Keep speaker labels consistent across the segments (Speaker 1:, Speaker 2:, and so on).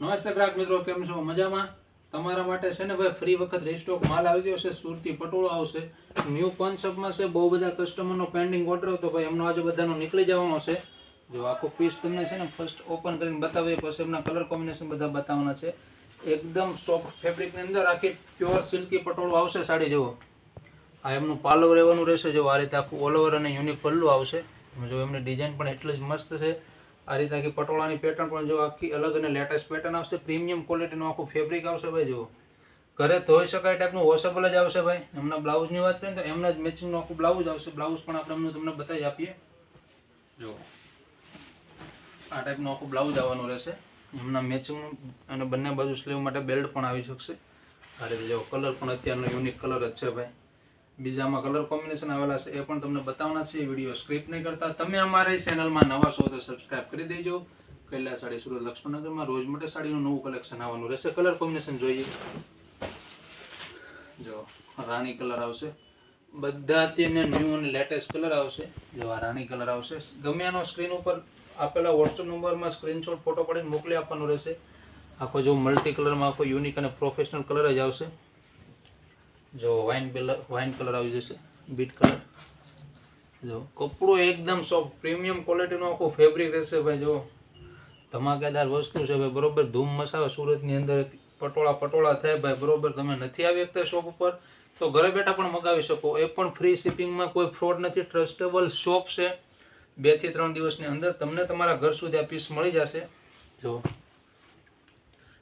Speaker 1: નમસ્તે ગ્રાહક મિત્રો, કેમ છો? મજામાં? તમારા માટે છે ને ભાઈ ફ્રી વખત રીસ્ટોક માલ આવી ગયો છે, સુરતી પટોળો આવશે. ન્યૂ કોન્સેપ્ટમાં છે, બહુ બધા કસ્ટમરનો પેન્ડિંગ ઓર્ડર હતો, ભાઈ, એમનો આજે બધાનો નીકળી જવાનો છે. જો આખો પીસ તમને છે ને ફર્સ્ટ ઓપન કરીને બતાવીએ, પછી એમના કલર કોમ્બિનેશન બધા બતાવવાના છે. એકદમ સોફ્ટ ફેબ્રિકની અંદર આખી પ્યોર સિલ્કી પટોળો આવશે સાડી જેવો. આ એમનું પાલવ રહેવાનું રહેશે, જો આ રીતે આખું ઓલ ઓવર અને યુનિક પલ્લું આવશે. જો એમની ડિઝાઇન પણ એટલી જ મસ્ત છે. આ રીતના કે પટોળાની પેટર્ન પણ જો આખી અલગ અને લેટેસ્ટ પેટર્ન આવશે પ્રીમિયમ ક્વોલિટીનું આખું ફેબ્રિક આવશે ભાઈ, જુઓ. ઘરે ધોઈ શકાય ટાઈપનું વોશેબલ જ આવશે ભાઈ. એમના બ્લાઉઝની વાત કરીએ તો એમના જ મેચિંગનું આખું બ્લાઉઝ આવશે. બ્લાઉઝ પણ આપણે એમનું તમને બતાવી આપીએ. જો આ ટાઈપનું આખું બ્લાઉઝ આવવાનું રહેશે. એમના મેચિંગનું અને બંને બાજુ સ્લીવ માટે બેલ્ટ પણ આવી શકશે. આ રીતે જો કલર પણ અત્યારનો યુનિક કલર જ છે ભાઈ. બીજામાં કલર કોમ્બિનેશન આવેલા છે, એ પણ તમને બતાવવાના છે. વીડિયો સ્ક્રિપ્ટ નહીં કરતા. તમે અમારી ચેનલમાં નવા છો તો સબસ્ક્રાઇબ કરી દેજો. કૈલા સાડી સુરત, લક્ષ્મણનગરમાં રોજ માટે સાડીનું નવું કલેક્શન આવવાનું રહેશે. કલર કોમ્બિનેશન જોઈએ. જો, રાણી કલર આવશે. બધા અત્યારના ન્યૂ અને લેટેસ્ટ કલર આવશે. જો આ રાણી કલર આવશે. ગમે એનો સ્ક્રીન ઉપર આપેલા વોટ્સઅપ નંબરમાં સ્ક્રીનશોટ ફોટો પાડીને મોકલી આપવાનો રહેશે. આખો જો મલ્ટી કલરમાં આખો યુનિક અને પ્રોફેશનલ કલર જ આવશે. જો વાઇન કલર વાઇન કલર આવી જશે બીટ કલર જો, કપડું એકદમ સોફ્ટ પ્રીમિયમ ક્વોલિટીનું આખું ફેબ્રિક રહેશે ભાઈ, જો. ધમાકેદાર વસ્તુ છે ભાઈ, બરોબર. ધૂમ મસાવે સુરતની અંદર પટોળા પટોળા થાય ભાઈ, બરોબર. તમે નથી આવી શકતા શોપ ઉપર, તો ઘરે બેઠા પણ મગાવી શકો. એ પણ ફ્રી શિપિંગમાં કોઈ ફ્રોડ નથી. ટ્રસ્ટેબલ શોપ છે. બેથી ત્રણ દિવસની અંદર તમને તમારા ઘર સુધી આ પીસ મળી જશે. જો,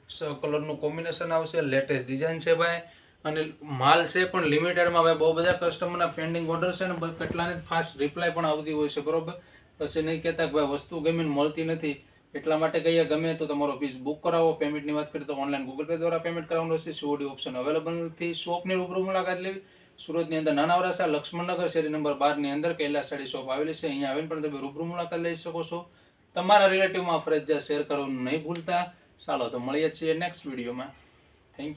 Speaker 1: સ કલરનું કોમ્બિનેશન આવશે. લેટેસ્ટ ડિઝાઇન છે ભાઈ. અને માલ છે પણ લિમિટેડમાં ભાઈ બહુ બધા કસ્ટમરના પેન્ડિંગ ઓર્ડર છે ને કેટલાને ફાસ્ટ રિપ્લાય પણ આવતી હોય છે, બરોબર? પછી નહીં કહેતા કે ભાઈ વસ્તુ ગમીને મળતી નથી, એટલા માટે કહીએ ગમે તો તમારો પીસ બુક કરાવો. પેમેન્ટની વાત કરીએ તો ઓનલાઈન ગૂગલ પે દ્વારા પેમેન્ટ કરવાનું રહેશે સીઓડી ઓપ્શન અવેલેબલ નથી. શોપની રૂબરૂ મુલાકાત લેવી. સુરતની અંદર નાના વરાસા લક્ષ્મણનગર શેરી નંબર બારની અંદર કૈલાસ સાડી શોપ આવેલી છે. અહીંયા આવીને પણ તમે રૂબરૂ મુલાકાત લઈ શકો છો. તમારા રિલેટિવમાં ફરજિયાત શેર કરવાનું નહીં ભૂલતા. ચાલો તો મળીએ છીએ નેક્સ્ટ વિડીયોમાં થેન્ક યુ